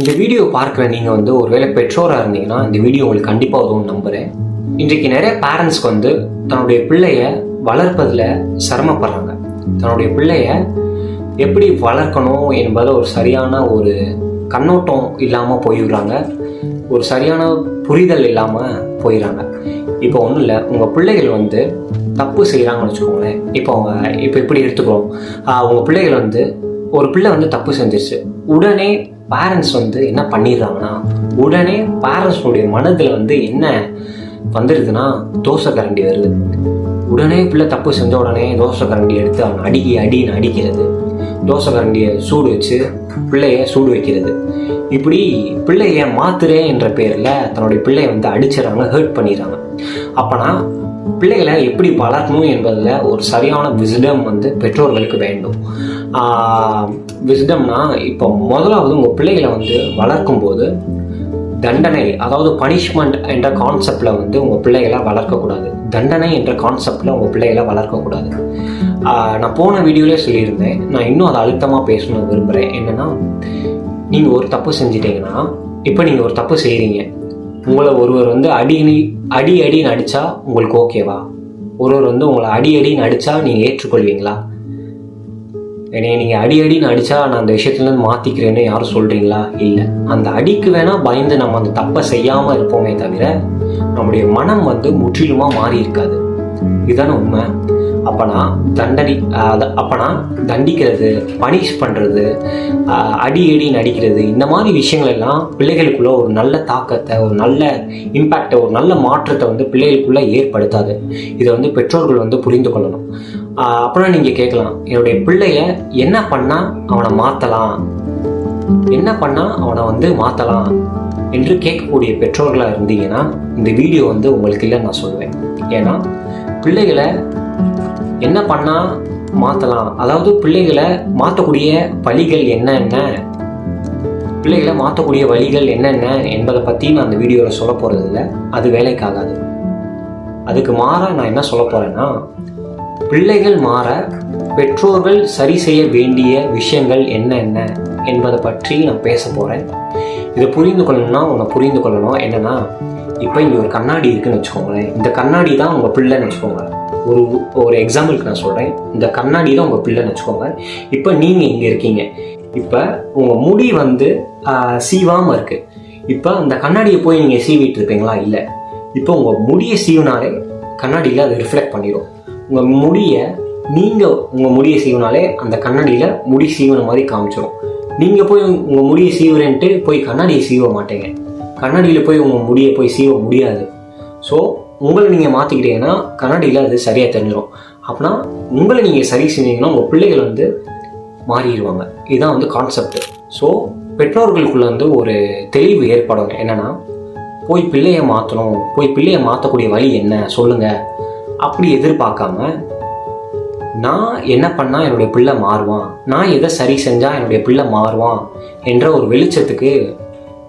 இந்த வீடியோ பார்க்குற நீங்கள் வந்து ஒருவேளை பெற்றோராக இருந்தீங்கன்னா இந்த வீடியோ உங்களுக்கு கண்டிப்பாக உதவும் நம்புகிறேன் இன்றைக்கு நிறைய பேரண்ட்ஸ்க்கு வந்து தன்னுடைய பிள்ளைய வளர்ப்பதில் சிரமப்படுறாங்க. தன்னுடைய பிள்ளைய எப்படி வளர்க்கணும் என்பதை ஒரு சரியான ஒரு கண்ணோட்டம் இல்லாமல் போயிடுறாங்க. ஒரு சரியான புரிதல் இல்லாமல் போயிடுறாங்க. இப்போ ஒன்றும் இல்லை உங்கள் பிள்ளைகள் வந்து தப்பு செய்கிறாங்கன்னு வச்சுக்கோங்களேன். இப்போ அவங்க இப்போ எப்படி எடுத்துக்கிறோம்? உங்கள் பிள்ளைகள் வந்து ஒரு பிள்ளை வந்து தப்பு செஞ்சிருச்சு. உடனே பேரண்ட்ஸ் வந்து என்ன பண்ணிடுறாங்கன்னா உடனே பேரண்ட்ஸுடைய மனதில் வந்து என்ன வந்துடுதுன்னா தோசை கரண்டி வருது. உடனே பிள்ளை தப்பு செஞ்ச உடனே தோசை கரண்டி எடுத்து அவன் அடி அடின்னு அடிக்கிறது. தோசை கரண்டியை சூடு வச்சு பிள்ளைய சூடு வைக்கிறது. இப்படி பிள்ளைய மாத்துறேன் என்ற பேரில் தன்னுடைய பிள்ளைய வந்து அடிச்சிடறாங்க ஹர்ட் பண்ணிடுறாங்க. அப்போனா பிள்ளைகளை எப்படி வளர்க்கணும் என்பதில் ஒரு சரியான விசிடம் வந்து பெற்றோர்களுக்கு வேண்டும். விசிடம்னா இப்போ முதலாவது உங்கள் பிள்ளைகளை வந்து வளர்க்கும்போது தண்டனை அதாவது பனிஷ்மெண்ட் என்ற கான்செப்டில் வந்து உங்கள் பிள்ளைகளை வளர்க்கக்கூடாது. தண்டனை என்ற கான்செப்டில் உங்கள் பிள்ளைகளை வளர்க்கக்கூடாது. நான் போன வீடியோலேயே சொல்லியிருந்தேன். நான் இன்னும் அதை அழுத்தமாக பேசணும் விரும்புகிறேன் என்னென்னா நீங்கள் ஒரு தப்பு செஞ்சிட்டீங்கன்னா இப்போ நீங்கள் ஒரு தப்பு செய்கிறீங்க உங்களை ஒருவர் வந்து அடி அடி அடின்னு அடித்தா உங்களுக்கு ஓகேவா ஒருவர் வந்து உங்களை அடி அடின்னு அடித்தா நீங்கள் ஏற்றுக்கொள்வீங்களா? என்னை நீங்கள் அடி அடின்னு அடித்தா நான் அந்த விஷயத்துலேருந்து மாற்றிக்கிறேன்னு யாரும் சொல்கிறீங்களா இல்லை. அந்த அடிக்கு வேணால் பயந்து நம்ம அந்த தப்பை செய்யாமல் இருப்போமே தவிர நம்முடைய மனம் வந்து முற்றிலுமாக மாறி இருக்காது. இதுதானே உண்மை? அப்பனா தண்டனி அத- அப்பனா தண்டிக்கிறது பனிஷ் பண்ணுறது அடி அடி நடிக்கிறது இந்த மாதிரி விஷயங்கள் எல்லாம் பிள்ளைகளுக்குள்ள ஒரு நல்ல தாக்கத்தை ஒரு நல்ல இம்பேக்டை ஒரு நல்ல மாற்றத்தை வந்து பிள்ளைகளுக்குள்ள ஏற்படுத்தாது. இதை வந்து பெற்றோர்கள் வந்து புரிந்து கொள்ளணும். அப்புறம் நீங்கள் கேட்கலாம் என்னுடைய பிள்ளைய என்ன பண்ணால் அவனை மாற்றலாம் என்ன பண்ணால் அவனை வந்து மாற்றலாம் என்று கேட்கக்கூடிய பெற்றோர்களாக இருந்தீங்கன்னா இந்த வீடியோ வந்து உங்களுக்கு இல்லைன்னு நான் சொல்லுவேன். ஏன்னா பிள்ளைகளை என்ன பண்ணால் மாற்றலாம் அதாவது பிள்ளைகளை மாற்றக்கூடிய வழிகள் என்னென்ன? பிள்ளைகளை மாற்றக்கூடிய வழிகள் என்னென்ன என்பதை பற்றி நான் அந்த வீடியோவில் சொல்ல போகிறது இல்லை அது வேலைக்காகாது. அதுக்கு மாற நான் என்ன சொல்ல போகிறேன்னா பிள்ளைகள் மாற பெற்றோர்கள் சரி செய்ய வேண்டிய விஷயங்கள் என்னென்ன என்பதை பற்றி நான் பேச போகிறேன் இதை புரிந்து கொள்ளணும்னா உன்னை புரிந்து கொள்ளணும். என்னென்னா இப்போ இங்கே ஒரு கண்ணாடி இருக்குன்னு வச்சுக்கோங்களேன். இந்த கண்ணாடி தான் உங்கள் பிள்ளைன்னு வச்சுக்கோங்க ஒரு ஒரு எக்ஸாம்பிளுக்கு நான் சொல்கிறேன் இந்த கண்ணாடி தான் உங்கள் பிள்ளைன்னு வச்சுக்கோங்க. இப்போ நீங்கள் இங்கே இருக்கீங்க. இப்போ உங்கள் முடி வந்து சீவாமல் இருக்குது இப்போ அந்த கண்ணாடியை போய் நீங்கள் சீவிட்டு இருப்பீங்களா? இல்லை. இப்போ உங்கள் முடியை சீவினாலே கண்ணாடியில் அதை ரிஃப்ளெக்ட் பண்ணிடும் உங்கள் முடியை நீங்கள் உங்கள் முடியை சீவினாலே அந்த கண்ணாடியில் முடி சீவன மாதிரி காமிச்சிடும் நீங்கள் போய் உங்கள் முடியை சீவுறேன்ட்டு போய் கண்ணாடியை சீவ மாட்டேங்க. கண்ணாடியில் போய் உங்கள் முடியை போய் சீவ முடியாது. ஸோ உங்களை நீங்கள் மாற்றிக்கிட்டீங்கன்னா கண்ணாடியில் அது சரியாக தெரிஞ்சிடும் அப்படின்னா உங்களை நீங்கள் சரி செஞ்சீங்கன்னா உங்கள் பிள்ளைகள் வந்து மாறிடுவாங்க. இதுதான் வந்து கான்செப்ட் ஸோ பெற்றோர்களுக்குள்ள வந்து ஒரு தெளிவு ஏற்படும். என்னன்னா போய் பிள்ளையை மாற்றணும் போய் பிள்ளையை மாற்றக்கூடிய வழி என்ன? சொல்லுங்கள் அப்படி எதிர்பார்க்காம நான் என்ன பண்ணால் என்னுடைய பிள்ளை மாறுவான்? நான் எதை சரி செஞ்சால் என்னுடைய பிள்ளை மாறுவான்? என்ற ஒரு வெளிச்சத்துக்கு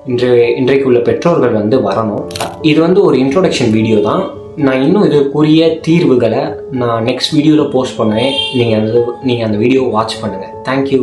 இன்று இன்றைக்கு உள்ள பெற்றோர்கள் வந்து வரணும். இது வந்து ஒரு இன்ட்ரோடக்ஷன் வீடியோ தான். நான் இன்னும் இதுக்குரிய தீர்வுகளை நான் நெக்ஸ்ட் வீடியோவில் போஸ்ட் பண்ணுவேன் நீங்கள் அந்த நீங்கள் அந்த வீடியோ வாட்ச் பண்ணுங்கள் தேங்க்யூ